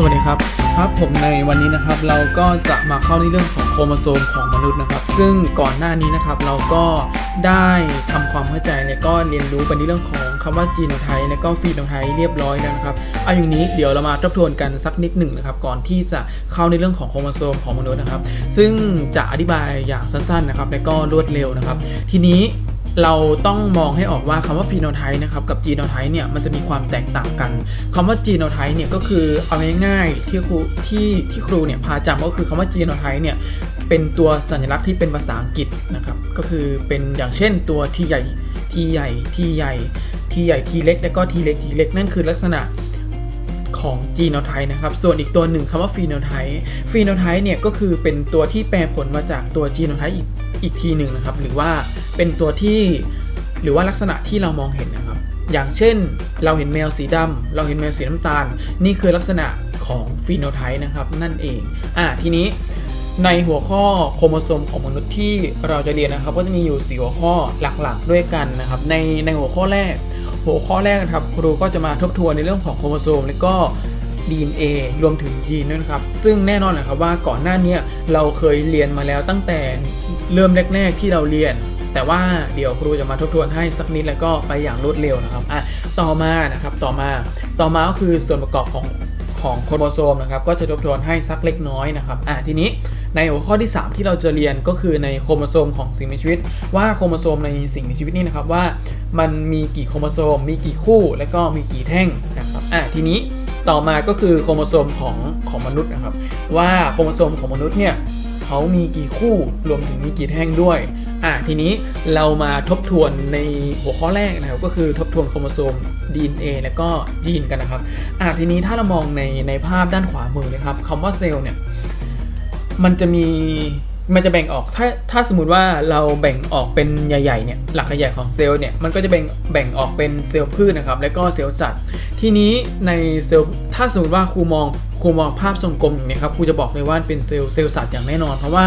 สวัสดีครับครับผมในวันนี้นะครับเราก็จะมาเข้าในเรื่องของโครโมโซมของมนุษย์นะครับ ซึ่งก่อนหน้านี้นะครับเราก็ได้ทำความเข้าใจและก็เรียนรู้ไปในเรื่องของคำว่าจีโนไทป์และก็ฟีโนไทป์เรียบร้อยแล้วนะครับเอาอย่างนี้เดี๋ยวเรามาทบทวนกันสักนิดหนึ่งนะครับก่อนที่จะเข้าในเรื่องของโครโมโซมของมนุษย์นะครับ ซึ่งจะอธิบายอย่างสั้นๆนะครับและก็รวดเร็วนะครับ ทีนี้ เราต้องมองให้ออกว่าคำว่าฟีโนไทป์นะครับกับจีโนไทป์เนี่ยมันจะมีความแตกต่างกันคำว่าจีโนไทป์เนี่ยก็คือเอาง่ายๆที่ครูที่ที่ครูเนี่ยพาจำก็คือคำว่าจีโนไทป์เนี่ยเป็นตัวสัญลักษณ์ที่เป็นภาษาอังกฤษนะครับก็คือเป็นอย่างเช่นตัวที่ใหญ่ที่ใหญ่ที่ใหญ่ที่ใหญ่ทีเล็ก แล้วก็ทีเล็กทีเล็กนั่นคือลักษณะของจีโนไทป์นะครับ ส่วนอีกตัวหนึ่งคำว่าฟีโนไทป์ฟีโนไทป์เนี่ยก็คือเป็นตัวที่แปลผลมาจากตัวจีโนไทป์อีกอีกทีหนึ่งนะครับ หรือว่า เป็นตัวที่หรือว่าลักษณะที่เรามองเห็นนะครับ อย่างเช่นเราเห็นแมวสีดำเราเห็นแมวสีน้ำตาล นี่คือลักษณะของฟีโนไทป์นะครับ นั่นเองอะทีนี้ในหัวข้อโครโมโซมของมนุษย์ที่เราจะเรียนนะครับ ก็จะมีอยู่ 4 หัวข้อหลักๆ ด้วยกันนะครับ ในในหัวข้อแรก หัวข้อแรกนะครับครูก็จะมาทบทวนในเรื่องของโครโมโซมและก็ DNA รวมถึงยีนด้วยนะครับ ซึ่งแน่นอนแหละครับว่าก่อนหน้านี้เราเคยเรียนมาแล้วตั้งแต่เริ่มแรก ๆ ที่เราเรียน แต่ว่าเดี๋ยวครูจะมาทบทวนให้สักนิดแล้วก็ไปอย่างรวดเร็วนะครับอะต่อมานะครับต่อมาต่อมาก็คือส่วนประกอบของของโครโมโซมนะครับก็จะทบทวนให้สักเล็กน้อยนะครับอะทีนี้ในหัวข้อที่ 3 ที่เราจะเรียนก็คือในโครโมโซมของสิ่งมีชีวิต ว่าโครโมโซมในสิ่งมีชีวิตนี่นะครับว่า มันมีกี่โครโมโซม มีกี่คู่ และก็มีกี่แท่งนะครับอะทีนี้ต่อมาก็คือโครโมโซมของของมนุษย์นะครับว่าโครโมโซมของมนุษย์เนี่ย เขามีกี่คู่รวมถึงมีกี่แท่งด้วยอะทีนี้เรามาทบทวนในหัวข้อแรกนะครับก็คือทบทวนโครโมโซม DNA และก็ยีนกันนะครับอะทีนี้ถ้าเรามองในในภาพด้านขวามือนะครับคำว่าเซลล์เนี่ยมันจะมี มันจะแบ่งออกถ้าถ้าสมมติว่าเราแบ่งออกเป็นใหญ่ๆเนี่ยหลักใหญ่ของเซลล์เนี่ยมันก็จะแบ่งแบ่งออกเป็นเซลล์พืชนะครับแล้วก็เซลล์สัตว์ ทีนี้ในเซลล์ถ้าสมมติว่าครูมองครูมองภาพทรงกลมอย่างนี้ครับครูจะบอกเลยว่าเป็นเซลล์เซลล์สัตว์อย่างแน่นอน เพราะว่า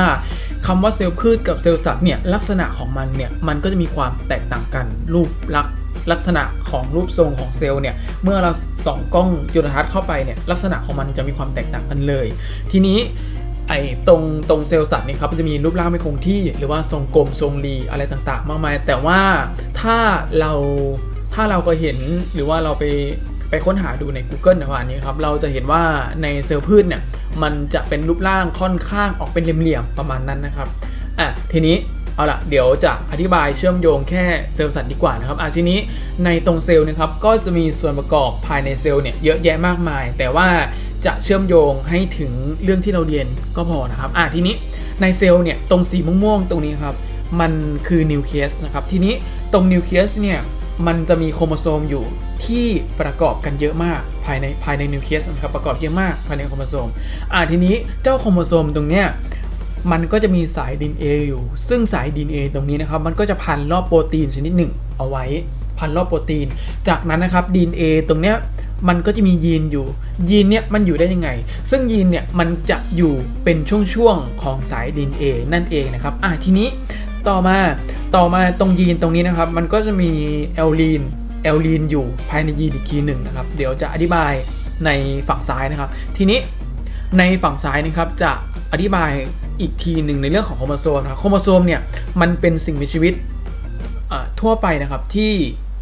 คำว่าเซลล์พืชกับเซลล์สัตว์เนี่ยลักษณะของมันเนี่ยมันก็จะมีความแตกต่างกันรูปลักษณลักษณะของรูปทรงของเซลล์เนี่ย เมื่อเราส่องกล้องจุลทรรศน์เข้าไปเนี่ย ลักษณะของมันจะมีความแตกต่างกันเลย ทีนี้ ไอ้ตรงตรงเซลล์สัตว์นี่ครับมันจะมีรูปร่างไม่คงที่หรือว่าทรงกลมทรงรีอะไรต่างๆ มากมาย แต่ว่าถ้าเราถ้าเราก็เห็นหรือว่าเราไปไปค้นหาดูใน Google นะครับอันนี้ครับเราจะเห็นว่าในเซลล์พืชเนี่ยมันจะเป็นรูปร่างค่อนข้างออกเป็นเหลี่ยมๆประมาณนั้นนะครับอะทีนี้เอาละเดี๋ยวจะอธิบายเชื่อมโยงแค่เซลล์สัตว์ดีกว่านะครับอะทีนี้ในตรงเซลล์นะครับก็จะมีส่วนประกอบภายในเซลล์เนี่ยเยอะแยะมากมาย แต่ว่า จะเชื่อมโยงให้ถึงเรื่องที่เราเรียนก็พอนะครับอะทีนี้ในเซลล์เนี่ยตรงสีม่วงๆตรงนี้ครับมันคือนิวเคลียสนะครับทีนี้ตรงนิวเคลียสเนี่ยมันจะมีโครโมโซมอยู่ที่ประกอบกันเยอะมากภายในภายในนิวเคลียสนะครับประกอบเยอะมากภายในโครโมโซมอะทีนี้เจ้าโครโมโซมตรงเนี้ยมันก็จะมีสาย DNA อยู่ ซึ่งสาย DNA ตรงนี้นะครับ มันก็จะพันรอบโปรตีนชนิดหนึ่งเอาไว้ พันรอบโปรตีน จากนั้นนะครับ DNA ตรงเนี้ย มันก็จะมียีนอยู่ ยีนเนี่ยมันอยู่ได้ยังไง ซึ่งยีนเนี่ยมันจะอยู่เป็นช่วงๆของสาย DNA นั่นเองนะครับอะทีนี้ต่อมาต่อมาตรงยีนตรงนี้นะครับ มันก็จะมีแอลลีนแอลลีนอยู่ภายในยีนอีกทีหนึ่งนะครับ เดี๋ยวจะอธิบายในฝั่งซ้ายนะครับ ทีนี้ในฝั่งซ้ายนะครับจะอธิบายอีกทีหนึ่งในเรื่องของโครโมโซมนะครับโครโมโซมเนี่ยมันเป็นสิ่งมีชีวิตทั่วไปนะครับที่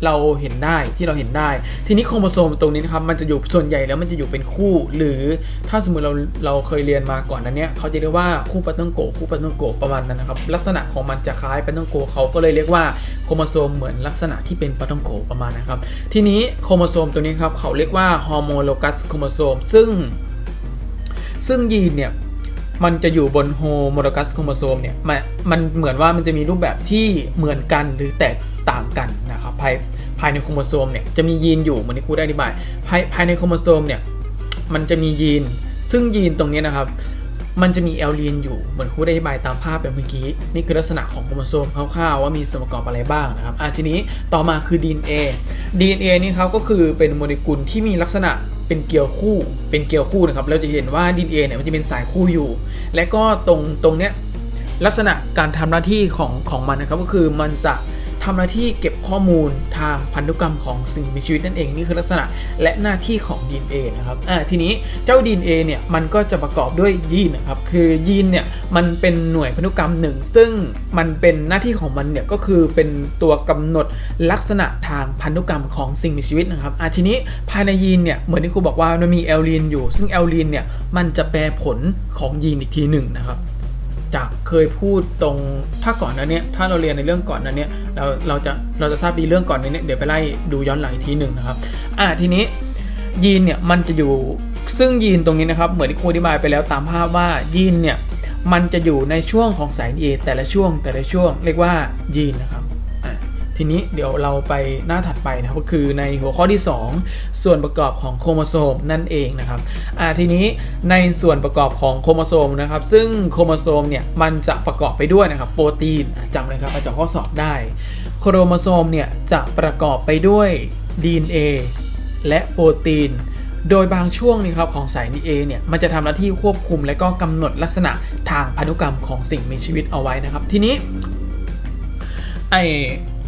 เราเห็นได้ที่เราเห็นได้ ทีนี้โครโมโซมตรงนี้นะครับมันจะอยู่ส่วนใหญ่แล้วมันจะอยู่เป็นคู่ หรือถ้าสมมติเราเราเคยเรียนมาก่อนนั้นเนี้ยเขาจะเรียกว่าคู่ปัตเตงโกคู่ปัตเตงโกประมาณนั้นนะครับลักษณะของมันจะคล้ายปัตเตงโกเขาก็เลยเรียกว่าโครโมโซมเหมือนลักษณะที่เป็นปัตเตงโกประมาณนะครับ ทีนี้โครโมโซมตัวนี้ครับเขาเรียกว่าฮอร์โมโลกัสโครโมโซมซึ่งซึ่งยีนเนี่ย มันจะอยู่บนโฮโมโลกัสโครโมโซมเนี่ยมันมันเหมือนว่ามันจะมีรูปแบบที่เหมือนกันหรือแตกต่างกันนะครับภายภายในโครโมโซมเนี่ยจะมียีนอยู่เหมือนที่ครูได้อธิบายภายภายในโครโมโซมเนี่ยมันจะมียีน ซึ่งยีนตรงนี้นะครับ มันจะมีแอลลีนอยู่เหมือนครูได้อธิบายตามภาพแบบเมื่อกี้ นี่คือลักษณะของโครโมโซมคร่าวๆว่ามีส่วนประกอบอะไรบ้างนะครับอะทีนี้ต่อมาคือ DNA DNA นี่ครับก็คือเป็นโมเลกุลที่มีลักษณะ เป็นเกลียวคู่ เป็นเกลียวคู่นะครับ เราจะเห็นว่า DNA เนี่ยมันจะเป็นสายคู่อยู่ และก็ตรงตรงเนี้ยลักษณะการทำหน้าที่ของของมันนะครับก็คือมันจะ ทำหน้าที่เก็บข้อมูลทางพันธุกรรมของสิ่งมีชีวิตนั่นเอง นี่คือลักษณะและหน้าที่ของ DNA นะครับอ่าทีนี้เจ้า DNA เนี่ยมันก็จะประกอบด้วยยีนนะครับคือยีนเนี่ยมันเป็นหน่วยพันธุกรรมหนึ่ง ซึ่งมันเป็นหน้าที่ของมันเนี่ยก็คือเป็นตัวกำหนดลักษณะทางพันธุกรรมของสิ่งมีชีวิตนะครับอ่าทีนี้ภายในยีนเนี่ยเหมือนที่ครูบอกว่ามันมีแอลลีนอยู่ ซึ่งแอลลีนเนี่ยมันจะแปลผลของยีนอีกทีหนึ่งนะครับ จากเคยพูดตรงถ้าก่อนนั้นเนี่ยถ้าเราเรียนในเรื่องก่อนนั้นเนี่ยเราเราจะเราจะทราบดีเรื่องก่อนนี้เนี่ยเดี๋ยวไปไล่ดูย้อนหลังอีกทีหนึ่งนะครับอ่าทีนี้ยีนเนี่ยมันจะอยู่ซึ่งยีนตรงนี้นะครับเหมือนที่ครูอธิบายไปแล้วตามภาพว่ายีนเนี่ยมันจะอยู่ในช่วงของสาย DNA แต่ละช่วงแต่ละช่วง เรียกว่ายีนนะครับ ทีนี้เดี๋ยวเราไปหน้าถัดไปนะครับก็คือในหัวข้อที่ 2 ส่วนประกอบของโครโมโซมนั่นเองนะครับอ่าทีนี้ในส่วนประกอบของโครโมโซมนะครับ ซึ่งโครโมโซมเนี่ยมันจะประกอบไปด้วยนะครับโปรตีนจำเลยครับอาจจะข้อสอบได้ โครโมโซมเนี่ยจะประกอบไปด้วย DNA และโปรตีนโดยบางช่วงนี่ครับของสาย DNA เนี่ยมันจะทำหน้าที่ควบคุมและก็กำหนดลักษณะทางพันธุกรรมของสิ่งมีชีวิตเอาไว้นะครับ ทีนี้ไอ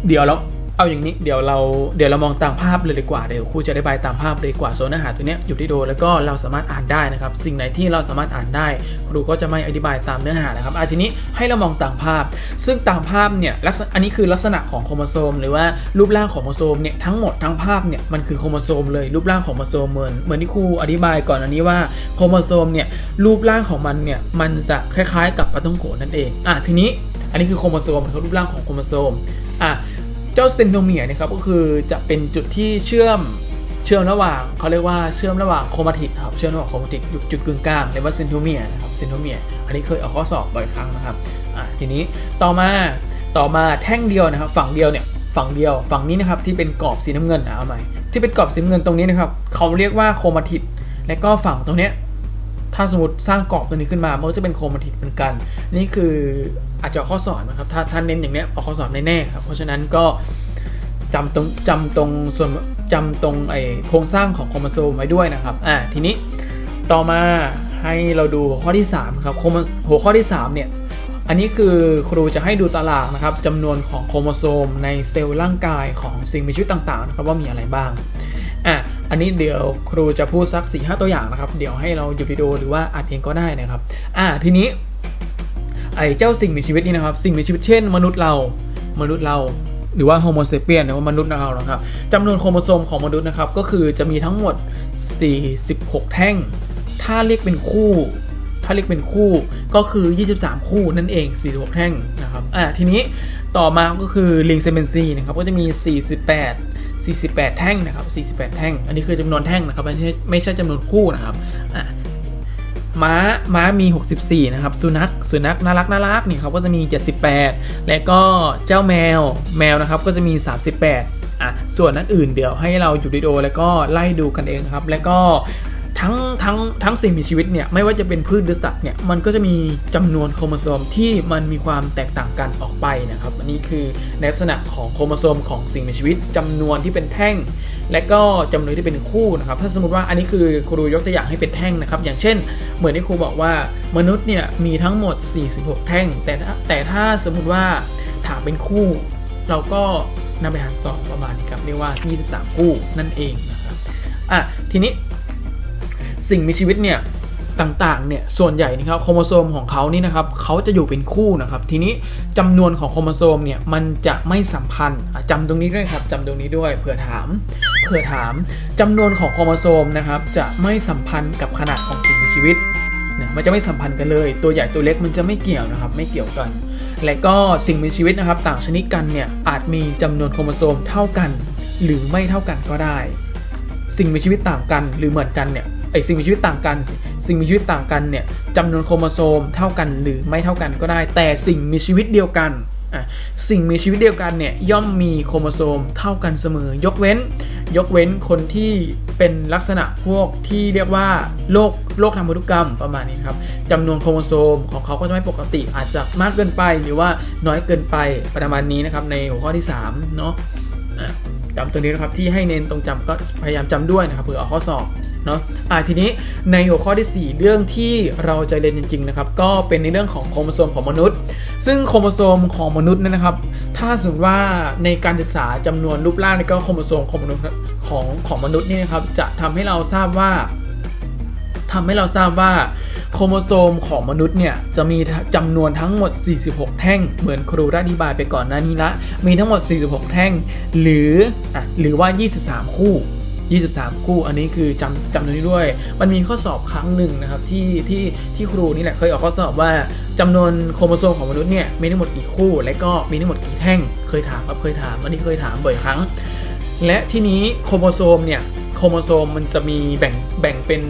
เดี๋ยวเราเอาอย่างนี้เดี๋ยวเราเดี๋ยวเรามองตามภาพเลยดีกว่าเดี๋ยวครูจะได้บายตามภาพเลยดีกว่าโซนอาหารตัวเนี้ยอยู่ที่โดแล้วก็เราสามารถอ่านได้นะครับ สิ่งไหนที่เราสามารถอ่านได้ ครูก็จะไม่อธิบายตามเนื้อหานะครับอาทีนี้ให้เรามองตามภาพ ซึ่งตามภาพเนี่ยลักษณะอันนี้คือลักษณะของโครโมโซม หรือว่ารูปร่างของโครโมโซมเนี่ยทั้งหมดทั้งภาพเนี่ยมันคือโครโมโซมเลยรูปร่างของโครโมโซมเหมือนเหมือนที่ครูอธิบายก่อนอันนี้ว่าโครโมโซมเนี่ยรูปร่างของมันเนี่ยมันจะคล้ายๆ กับปลาต้องโกะนั่นเองอะทีนี้อันนี้คือโครโมโซมคือรูปร่างของโครโมโซมอะ เจ้าเซนโทเมียนะครับก็คือจะเป็นจุดที่เชื่อมเชื่อมระหว่างเขาเรียกว่าเชื่อมระหว่างโครมาติกครับเชื่อมระหว่างโครมาติกอยู่จุดกึ่งกลางเรียกว่าเซนโทเมียนะครับเซนโทเมียอันนี้เคยออกข้อสอบบ่อยครั้งนะครับอะทีนี้ต่อมาต่อมาแท่งเดียวนะครับ ฝั่งเดียวเนี่ยฝั่งเดียวฝั่งนี้นะครับที่เป็นกรอบสีน้ำเงินอะเอาใหม่ที่เป็นกรอบสีน้ำเงินตรงนี้นะครับเขาเรียกว่าโครมาติกและก็ฝั่งตรงเนี้ย ถ้าสมมติสร้างกรอบตัวนี้ขึ้นมา มันก็จะเป็นโครมาติกเหมือนกัน นี่คืออาจจะข้อสอบนะครับ ถ้าท่านเน้นอย่างเนี้ยเอาข้อสอบแน่ๆครับ เพราะฉะนั้นก็จำตรงจำตรงส่วนจำตรงไอโครงสร้างของโครโมโซมไว้ด้วยนะครับ อ่า ทีนี้ต่อมาให้เราดูหัวข้อที่ 3 ครับโครโมหัวข้อที่ 3 เนี่ย อันนี้คือครูจะให้ดูตารางนะครับจำนวนของโครโมโซมในเซลล์ร่างกายของสิ่งมีชีวิตต่างๆนะครับว่ามีอะไรบ้าง อะอันนี้เดี๋ยวครูจะพูดสัก4ีหตัวอย่างนะครับ เดี๋ยวให้เราหยุดวิดีโอหรือว่าอัดเองก็ได้นะครับ อะทีนี้ไอ้เจ้าสิ่งมีชีวิตนี่นะครับ สิ่งมีชีวิตเช่น มนุษย์เรา มนุษย์เราหรือว่าโฮโมเซเปียนหรือว่ามนุษย์เรานะครับจำนวนโครโมโซมของมนุษย์นะครับ ก็คือจะมีทั้งหมด 46 แท่ง ถ้าเรียกเป็นคู่ ถ้าเรียกเป็นคู่ก็คือ 23 คู่นั่นเอง 46 แท่งนะครับ อ่าทีนี้ต่อมาก็คือลิงเซเมนซีนะครับ ก็จะมี 48 48 แท่งนะครับ 48 แท่ง อันนี้คือจำนวนแท่งนะครับ ไม่ใช่ไม่ใช่จำนวนคู่นะครับอ่าม้า ม้ามี 64 นะครับ สุนัข สุนัขน่ารักน่ารักนี่ครับก็จะมี 78 และก็เจ้าแมว แมวนะครับก็จะมี 38อะส่วนนั้นอื่นเดี๋ยวให้เราหยุดวิดีโอแล้วก็ไล่ดูกันเองครับ แล้วก็ ทั้งทั้งทั้งสิ่งมีชีวิตเนี่ยไม่ว่าจะเป็นพืชหรือสัตว์เนี่ยมันก็จะมีจำนวนโครโมโซมที่มันมีความแตกต่างกันออกไปนะครับอันนี้คือในลักษณะของโครโมโซมของสิ่งมีชีวิตจำนวนที่เป็นแท่ง และก็จำนวนที่เป็นคู่นะครับถ้าสมมติว่าอันนี้คือครูยกตัวอย่างให้เป็นแท่งนะครับอย่างเช่น เหมือนที่ครูบอกว่ามนุษย์เนี่ยมีทั้งหมด 46 แท่ง แต่แต่ถ้าสมมติว่าถามเป็นคู่ เราก็นำไปหารสองประมาณนี้ครับเรียกว่า 23 คู่นั่นเองนะครับอะทีนี้ สิ่งมีชีวิตเนี่ยต่างๆเนี่ยส่วนใหญ่นะครับโครโมโซมของเขานี่นะครับเขาจะอยู่เป็นคู่นะครับ ทีนี้จำนวนของโครโมโซมเนี่ยมันจะไม่สัมพันธ์อะจำตรงนี้ด้วยครับจำตรงนี้ด้วยเผื่อถามเผื่อถามจำนวนของโครโมโซมนะครับจะไม่สัมพันธ์กับขนาดของสิ่งมีชีวิตเนี่ยมันจะไม่สัมพันธ์กันเลย ตัวใหญ่ตัวเล็กมันจะไม่เกี่ยวนะครับไม่เกี่ยวกัน และก็สิ่งมีชีวิตนะครับ ต่างชนิดกันเนี่ยอาจมีจำนวนโครโมโซมเท่ากัน หรือไม่เท่ากันก็ได้ สิ่งมีชีวิตต่างกันหรือเหมือนกันเนี่ย ไอสิ่งมีชีวิตต่างกัน สิ่งมีชีวิตต่างกันเนี่ยจำนวนโครโมโซมเท่ากันหรือไม่เท่ากันก็ได้ แต่สิ่งมีชีวิตเดียวกันสิ่งมีชีวิตเดียวกันเนี่ยย่อมมีโครโมโซมเท่ากันเสมอ ยกเว้น ยกเว้นคนที่เป็นลักษณะพวกที่เรียกว่าโรคโรคทางพันธุกรรมประมาณนี้ครับจำนวนโครโมโซมของเขาก็จะไม่ปกติอาจจะมากเกินไปหรือว่าน้อยเกินไปประมาณนี้นะครับในหัวข้อที่3เนาะจำตัวนี้นะครับที่ให้เน้นตรงจำก็พยายามจำด้วยนะครับเผื่อออกข้อสอบ เนาะอ่าทีนี้ในหัวข้อที่ 4 เรื่องที่เราจะเรียนจริงๆนะครับก็เป็นในเรื่องของโครโมโซมของมนุษย์ ซึ่งโครโมโซมของมนุษย์นยนะครับ ถ้าสมมติว่าในการศึกษาจำนวนรูปร่างและก็โครโมโซมของมนุษย์ของของมนุษย์นี่นะครับจะทำให้เราทราบว่าทำให้เราทราบว่าโครโมโซมของมนุษย์เนี่ยจะมีจำนวนทั้งหมด 46 แท่ง เหมือนครูได้อธิบายไปก่อนหน้านี้ละ มีทั้งหมด 46 แท่ง หรืออะหรือว่า 23 คู่ 23 คู่ อันนี้คือจำจำตรงนี้ด้วย มันมีข้อสอบครั้งหนึ่งนะครับที่ที่ที่ครูนี่แหละเคยออกข้อสอบว่าจำนวนโครโมโซมของมนุษย์เนี่ยมีทั้งหมดกี่คู่ และก็มีทั้งหมดกี่แท่ง เคยถามครับเคยถาม อันนี้เคยถามบ่อยครั้ง และที่นี้โครโมโซมเนี่ยโครโมโซมมันจะมีแบ่งแบ่งเป็น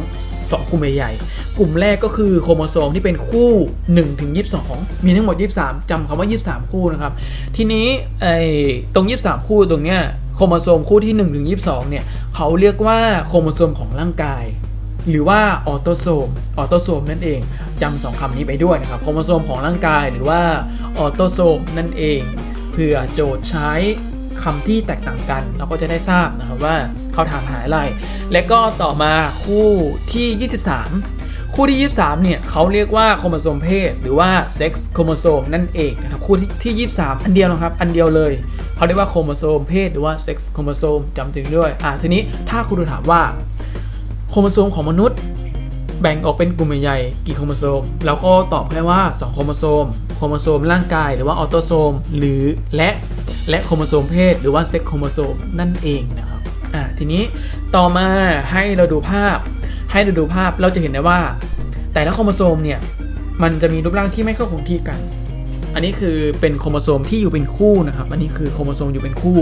2 2 กลุ่มใหญ่ๆ กลุ่มแรกก็คือโครโมโซมที่เป็นคู่1ถึง22 มีทั้งหมด 23จำคำว่า 23 คู่นะครับ ทีนี้ไอ้ตรง 23 คู่ตรงเนี้ย โครโมโซมคู่ที่1ถึง22 เนี่ยเขาเรียกว่าโครโมโซมของร่างกาย หรือว่าออโตโซมออโตโซมนั่นเองจำสองคำนี้ไปด้วยนะครับโครโมโซมของร่างกายหรือว่าออโตโซมนั่นเองเพื่อโจทย์ใช้คำที่แตกต่างกันเราก็จะได้ทราบนะครับว่าเขาถามหาอะไร และก็ต่อมาคู่ที่ 23 คู่ที่ 23 เนี่ยเขาเรียกว่าโครโมโซมเพศ หรือว่าเซ็กซ์โครโมโซมนั่นเองนะครับคู่ที่ที่23 อันเดียวนะครับ อันเดียวเลย เขาเรียกว่าโครโมโซมเพศหรือว่าเซ็กซ์โครโมโซมจำถึงด้วยอ่าทีนี้ถ้าคุณถามว่าโครโมโซมของมนุษย์ แบ่งออกเป็นกลุ่มใหญ่ๆกี่โครโมโซมเราก็ตอบแค่ว่า 2 โครโมโซม โครโมโซมร่างกายหรือว่าออโตโซม หรือและและโครโมโซมเพศหรือว่าเซ็กโครโมโซมนั่นเองนะครับอ่าทีนี้ต่อมาให้เราดูภาพ ให้เราดูภาพเราจะเห็นได้ว่า แต่ละโครโมโซมเนี่ยมันจะมีรูปร่างที่ไม่เข้าคงที่กัน อันนี้คือเป็นโครโมโซมที่อยู่เป็นคู่นะครับ อันนี้คือโครโมโซมอยู่เป็นคู่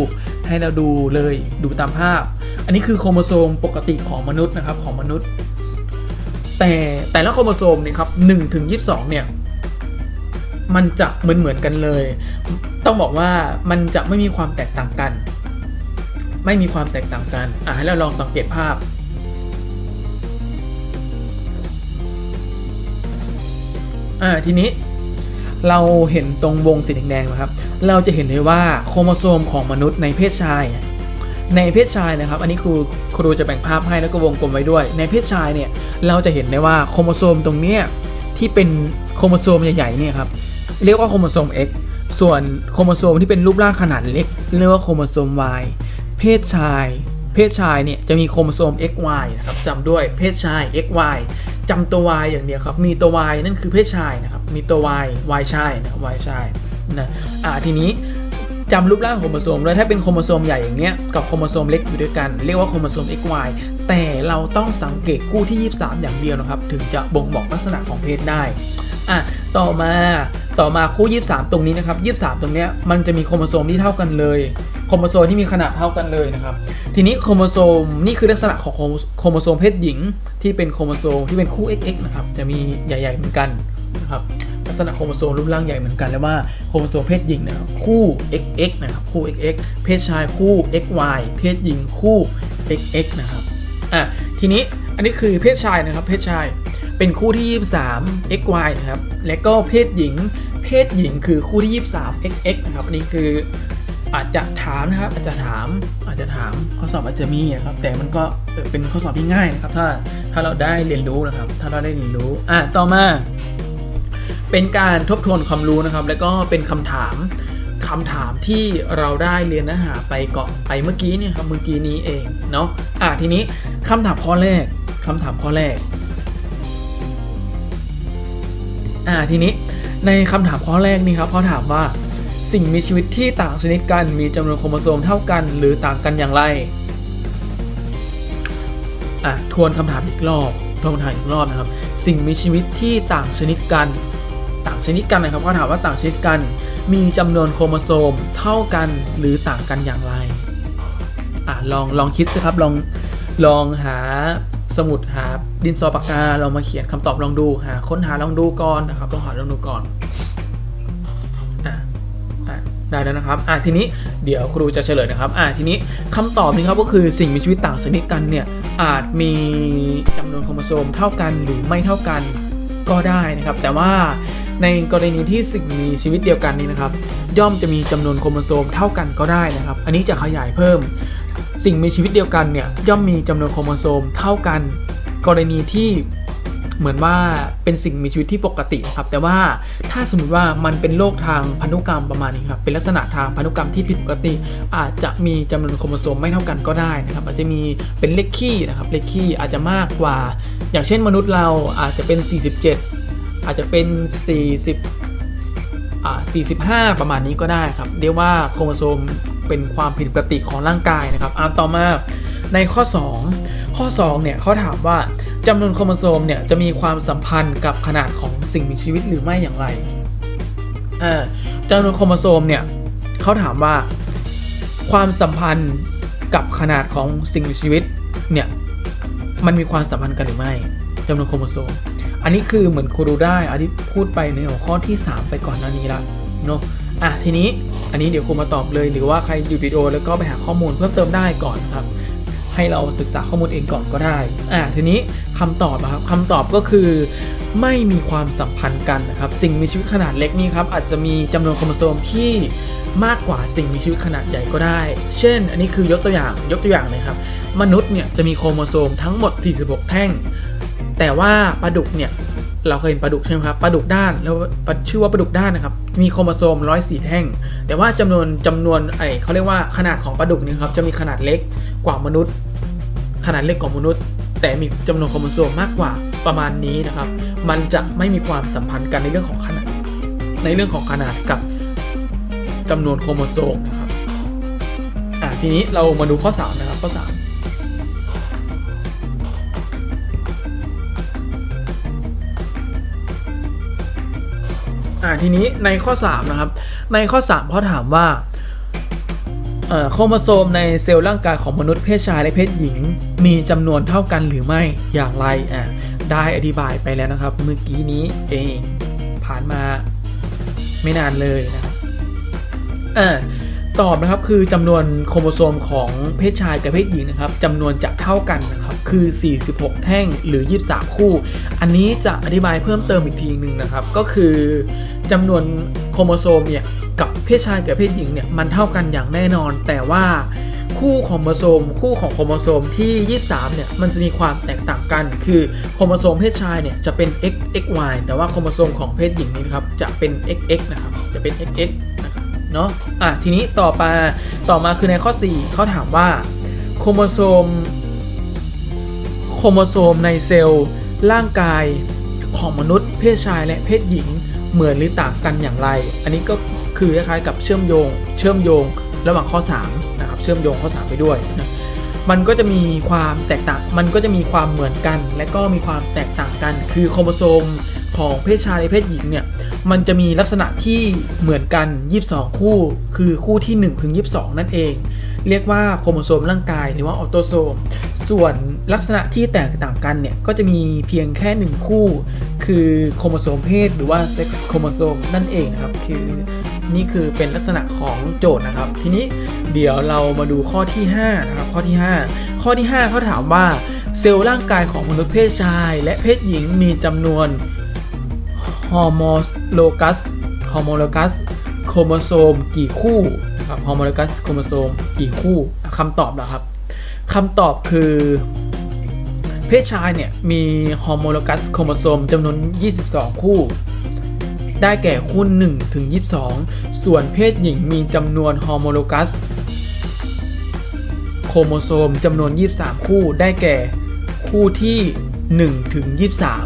ให้เราดูเลยดูตามภาพ อันนี้คือโครโมโซมปกติของมนุษย์นะครับของมนุษย์ แต่แต่ละโครโมโซมเนี่ยครับ1ถึง22เนี่ยมันจะเหมือนเหมือนกันเลย ต้องบอกว่ามันจะไม่มีความแตกต่างกัน ไม่มีความแตกต่างกันอะให้เราลองสังเกตภาพอ่าทีนี้ เราเห็นตรงวงสีแดงๆนะครับ เราจะเห็นเลยว่าโครโมโซมของมนุษย์ในเพศชาย ในเพศชายนะครับ อันนี้ครูครูจะแบ่งภาพให้แล้วก็วงกลมไว้ด้วย ในเพศชายเนี่ยเราจะเห็นได้ว่าโครโมโซมตรงเนี้ยที่เป็นโครโมโซมใหญ่ๆเนี่ยครับเรียกว่าโครโมโซม X ส่วนโครโมโซมที่เป็นรูปร่างขนาดเล็ก เรียกว่าโครโมโซม Y เพศชาย เพศชายเนี่ยจะมีโครโมโซม XY นะครับจำด้วยเพศชาย XY จำตัว Y อย่างเดียวครับ มีตัว Y นั่นคือเพศชายนะครับ มีตัว Y Y ชายนะ Y ชายนะอ่าทีนี้จำรูปร่างโครโมโซมด้วยถ้าเป็นโครโมโซมใหญ่อย่างเนี้ยกับโครโมโซมเล็กอยู่ด้วยกัน เรียกว่าโครโมโซม XY แต่เราต้องสังเกตคู่ที่ 23 อย่างเดียวนะครับ ถึงจะบ่งบอกลักษณะของเพศได้อะ ต่อมาต่อมาคู่ 23 ตรงนี้นะครับ 23 ตรงเนี้ยมันจะมีโครโมโซมที่เท่ากันเลยโครโมโซมที่มีขนาดเท่ากันเลยนะครับ ทีนี้โครโมโซมนี่คือลักษณะของโครโมโครโมโซมเพศหญิง ที่เป็นโครโมโซมที่เป็นคู่ XX นะครับจะมีใหญ่ ๆ เหมือนกันนะครับลักษณะโครโมโซมรูปร่างใหญ่เหมือนกันแล้วว่าโครโมโซมเพศหญิงนะครับคู่ XX นะครับคู่ XX เพศชายคู่ XY เพศหญิงคู่ XX นะครับอะทีนี้อันนี้คือเพศชายนะครับเพศชาย เป็นคู่ที่ 23 XY นะครับ และก็เพศหญิง เพศหญิงคือคู่ที่ 23 XX นะครับ อันนี้คืออาจจะถามนะครับ อาจจะถาม อาจจะถามข้อสอบอาจจะมีนะครับ แต่มันก็เป็นข้อสอบที่ง่ายนะครับ ถ้าถ้าเราได้เรียนรู้นะครับ ถ้าเราได้เรียนรู้ อะ ต่อมา เป็นการทบทวนความรู้นะครับ แล้วก็เป็นคำถามคำถามที่เราได้เรียนเนื้อหาไปเก่อนไปเมื่อกี้เนี่ยครับเมื่อกี้นี้เองเนาะอะทีนี้คำถามข้อแรกคำถามข้อแรก อ่าทีนี้ในคำถามข้อแรกนี่ครับเขาถามว่าสิ่งมีชีวิตที่ต่างชนิดกันมีจำนวนโครโมโซมเท่ากัน หรือต่างกันอย่างไรอะทวนคำถามอีกรอบทวนคำถามอีกรอบนะครับ สิ่งมีชีวิตที่ต่างชนิดกัน ต่างชนิดกันนะครับเขาถามว่าต่างชนิดกัน มีจำนวนโครโมโซมเท่ากันหรือต่างกันอย่างไรอะลองลองคิดสิครับลองลองหา สมุดหาดินสอปากกาลองมาเขียนคำตอบลองดูหาค้นหาลองดูก่อนนะครับลองหาลองดูก่อนอได้แล้วนะครับ อะทีนี้เดี๋ยวครูจะเฉลยนะครับ อะทีนี้คำตอบนี้ครับก็คือสิ่งมีชีวิตต่างชนิดกันเนี่ยอาจมีจำนวนโครโมโซมเท่ากันหรือไม่เท่ากันก็ได้นะครับ แต่ว่าในกรณีที่สิ่งมีชีวิตเดียวกันนี้นะครับ ย่อมจะมีจำนวนโครโมโซมเท่ากันก็ได้นะครับ อันนี้จะขยายเพิ่ม สิ่งมีชีวิตเดียวกันเนี่ยย่อมมีจำนวนโครโมโซมเท่ากัน กรณีที่เหมือนว่าเป็นสิ่งมีชีวิตที่ปกติครับ แต่ว่าถ้าสมมติว่ามันเป็นโรคทางพันธุกรรมประมาณนี้ครับเป็นลักษณะทางพันธุกรรมที่ผิดปกติ อาจจะมีจำนวนโครโมโซมไม่เท่ากันก็ได้นะครับ อาจจะมีเป็นเลขคี่นะครับเลขคี่อาจจะมากกว่า อย่างเช่นมนุษย์เราอาจจะเป็น 47 อาจจะเป็น 40อ่า45 ประมาณนี้ก็ได้ครับ เรียกว่าโครโมโซม เป็นความผิดปกติของร่างกายนะครับอ่าต่อมาในข้อ 2 ข้อ2เนี่ยเขาถามว่าจำนวนโครโมโซมเนี่ยจะมีความสัมพันธ์กับขนาดของสิ่งมีชีวิตหรือไม่อย่างไรอ่าจำนวนโครโมโซมเนี่ยเขาถามว่าความสัมพันธ์กับขนาดของสิ่งมีชีวิตเนี่ยมันมีความสัมพันธ์กันหรือไม่จำนวนโครโมโซม อันนี้คือเหมือนครูดูได้อันที่พูดไปในหัวข้อที่ 3 ไปก่อนหน้านี้ละเนาะอะทีนี้ อันนี้เดี๋ยวครูมาตอบเลยหรือว่าใครอยู่วิดีโอแล้วก็ไปหาข้อมูลเพิ่มเติมได้ก่อนครับ ให้เราศึกษาข้อมูลเองก่อนก็ได้อะทีนี้คำตอบนะครับคำตอบก็คือไม่มีความสัมพันธ์กันนะครับ สิ่งมีชีวิตขนาดเล็กนี่ครับอาจจะมีจำนวนโครโมโซมที่มากกว่าสิ่งมีชีวิตขนาดใหญ่ก็ได้ เช่น อันนี้คือยกตัวอย่างยกตัวอย่างเลยครับ มนุษย์เนี่ยจะมีโครโมโซมทั้งหมด 46 แท่ง แต่ว่าปลาดุกเนี่ย เราเคยเห็นปลาดุกใช่ไหมครับปลาดุกด้านแล้วชื่อว่าปลาดุกด้านนะครับ มีโครโมโซม104แท่ง แต่ว่าจำนวนจำนวนไอเขาเรียกว่าขนาดของปลาดุกนี่ครับจะมีขนาดเล็กกว่ามนุษย์ ขนาดเล็กกว่ามนุษย์ แต่มีจำนวนโครโมโซมมากกว่าประมาณนี้นะครับ มันจะไม่มีความสัมพันธ์กันในเรื่องของขนาด ในเรื่องของขนาดกับจำนวนโครโมโซมนะครับอะทีนี้เรามาดูข้อ3นะครับข้อ3 อ่าทีนี้ในข้อ 3 นะครับ ในข้อ 3เขาถามว่าโครโมโซมในเซลล์ร่างกายของมนุษย์เพศชายและเพศหญิง มีจำนวนเท่ากันหรือไม่อย่างไรอ่าได้อธิบายไปแล้วนะครับ เมื่อกี้นี้เองผ่านมาไม่นานเลยนะครับเออตอบนะครับคือจำนวนโครโมโซมของเพศชายกับเพศหญิงนะครับจำนวนจะเท่ากันนะ คือ 46 แท่งหรือ 23 คู่ อันนี้จะอธิบายเพิ่มเติมอีกทีหนึ่งนะครับ ก็คือจำนวนโครโมโซมเนี่ยกับเพศชายกับเพศหญิงเนี่ยมันเท่ากันอย่างแน่นอน แต่ว่าคู่โครโมโซม คู่ของโครโมโซมที่ 23 เนี่ย มันจะมีความแตกต่างกัน คือโครโมโซมเพศชายเนี่ยจะเป็น x x y แต่ว่าโครโมโซมของเพศหญิงนี่ครับจะเป็น x x นะครับ จะเป็น x x นะครับ เนาะอะ ทีนี้ต่อมาต่อมาคือในข้อ 4 เขาถามว่าโครโมโซม โครโมโซมในเซลล์ ร่างกายของมนุษย์ เพศชายและเพศหญิงเหมือนหรือต่างกันอย่างไร อันนี้ก็คือคล้ายๆกับเชื่อมโยง เชื่อมโยงระหว่างข้อ3นะครับเชื่อมโยงข้อ 3 ไปด้วยนะมันก็จะมีความแตกต่าง มันก็จะมีความเหมือนกัน และก็มีความแตกต่างกัน คือโครโมโซมของเพศชายและเพศหญิงเนี่ย มันจะมีลักษณะที่เหมือนกัน 22 คู่ คือคู่ที่1ถึง22 นั่นเอง เรียกว่าโครโมโซมร่างกายหรือว่าออโตโซม ส่วนลักษณะที่แตกต่างกันเนี่ย ก็จะมีเพียงแค่หนึ่งคู่ คือโครโมโซมเพศหรือว่าเซ็กซ์โครโมโซมนั่นเองนะครับ คือนี่คือเป็นลักษณะของโจทย์นะครับ ทีนี้เดี๋ยวเรามาดูข้อที่5นะครับข้อที่ 5 ข้อที่5เขาถามว่าเซลล์ร่างกายของมนุษย์เพศชาย และเพศหญิงมีจำนวนฮอร์โมโลกัสฮอร์โมโลกัสโครโมโซมกี่คู่ ครับฮอร์โมโลกัสโครโมโซมกี่คู่คำตอบนะครับคำตอบคือ เพศชายเนี่ยมีฮอร์โมโลกัสโครโมโซมจำนวน 22 คู่ ได้แก่คู่1ถึง22 ส่วนเพศหญิงมีจำนวนฮอร์โมโลกัสโครโมโซมจำนวน 23 คู่ได้แก่คู่ที่1ถึง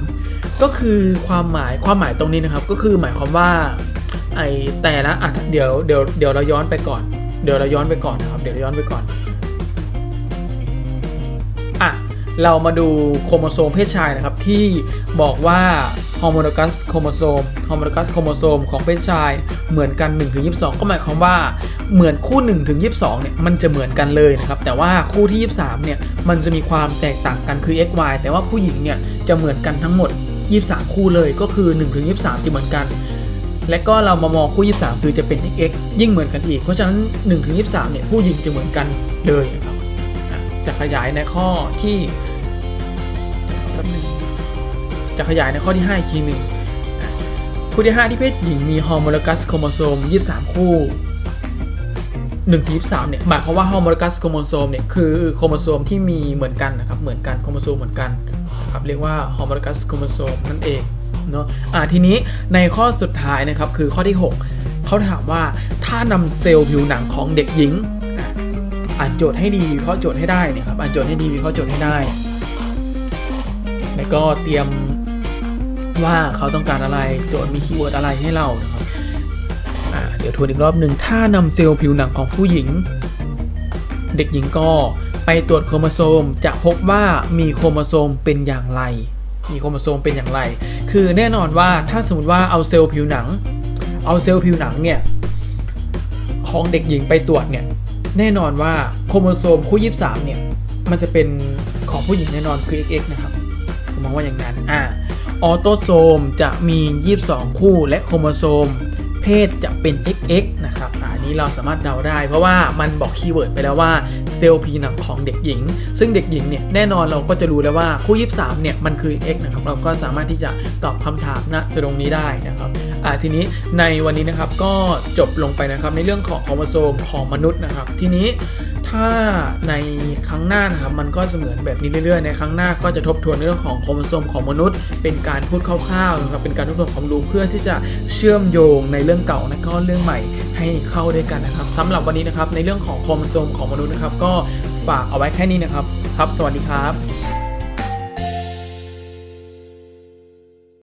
23 ก็คือความหมายความหมายตรงนี้นะครับ ก็คือหมายความว่า ไอแต่ละอะเดี๋ยวเดี๋ยวเดี๋ยวเราย้อนไปก่อน เดี๋ยวเราย้อนไปก่อนนะครับ เดี๋ยวเราย้อนไปก่อนอะเรามาดูโครโมโซมเพศชายนะครับที่บอกว่าฮอร์โมนกัสโครโมโซมฮอร์โมนกัสโครโมโซมของเพศชายเหมือนกัน1ถึง22 ก็หมายความว่าเหมือนคู่1ถึง22 เนี่ยมันจะเหมือนกันเลยนะครับ แต่ว่าคู่ที่ 23 เนี่ยมันจะมีความแตกต่างกันคือ xy แต่ว่าผู้หญิงเนี่ยจะเหมือนกันทั้งหมด 23 คู่เลยก็คือ1ถึง23 จะเหมือนกัน และก็เรามามองคู่ 23 คือจะเป็น xx ยิ่งเหมือนกันอีก เพราะฉะนั้น 1 ถึง 23 เนี่ยผู้หญิงจะเหมือนกันเลยนะครับจะขยายในข้อที่แป๊บนึงจะขยายในข้อที่ 5 อีกทีหนึ่งคู่ที่ 5 ที่เพศหญิงมีฮอร์โมโลกัสโครโมโซม 23 คู่1ที3เนี่ยหมายความว่า homologous chromosome เนี่ยคือโครโมโซมที่มีเหมือนกันนะครับเหมือนกันโครโมโซมเหมือนกันนะครับเรียกว่า homologous chromosome นั่นเอง เนาะอ่าทีนี้ในข้อสุดท้ายนะครับคือข้อที่ 6 เขาถามว่าถ้านำเซลล์ผิวหนังของเด็กหญิงอ่านโจทย์ให้ดีวิเคราะห์โจทย์ให้ได้นะครับอ่านโจทย์ให้ดีวิเคราะห์โจทย์ให้ได้ แล้วก็เตรียมว่าเขาต้องการอะไรโจทย์มีคีย์เวิร์ดอะไรให้เรานะครับอ่าเดี๋ยวทวนอีกรอบหนึ่งถ้านำเซลล์ผิวหนังของผู้หญิง เด็กหญิงก็ไปตรวจโครโมโซมจะพบว่ามีโครโมโซมเป็นอย่างไร มีโครโมโซมเป็นอย่างไร คือแน่นอนว่าถ้าสมมติว่าเอาเซลล์ผิวหนัง เอาเซลล์ผิวหนังเนี่ยของเด็กหญิงไปตรวจเนี่ยแน่นอนว่าโครโมโซมคู่ 23 เนี่ยมันจะเป็นของผู้หญิงแน่นอนคือ XX นะครับผมมองว่าอย่างนั้นอ่าออโตโซมจะมี 22 คู่และโครโมโซม เพศจะเป็น XX นะครับ นี้เราสามารถเดาได้ เพราะว่ามันบอกคีย์เวิร์ดไปแล้วว่าเซลล์พีหนังของเด็กหญิง ซึ่งเด็กหญิงเนี่ยแน่นอนเราก็จะรู้แล้วว่าคู่23เนี่ยมันคือ X นะครับเราก็สามารถที่จะตอบคำถามณตรงนี้ได้นะครับอ่าทีนี้ในวันนี้นะครับก็จบลงไปนะครับในเรื่องของโครโมโซมของมนุษย์นะครับทีนี้ ถ้าในครั้งหน้านะครับมันก็จะเหมือนแบบนี้เรื่อยๆ ในครั้งหน้าก็จะทบทวนเรื่องของโครโมโซมของมนุษย์ เป็นการพูดคร่าวๆนะครับเป็นการทบทวนความรู้เพื่อที่จะเชื่อมโยงในเรื่องเก่าและก็เรื่องใหม่ให้เข้าด้วยกันนะครับสำหรับวันนี้นะครับในเรื่องของโครโมโซมของมนุษย์นะครับก็ฝากเอาไว้แค่นี้นะครับครับ สวัสดีครับ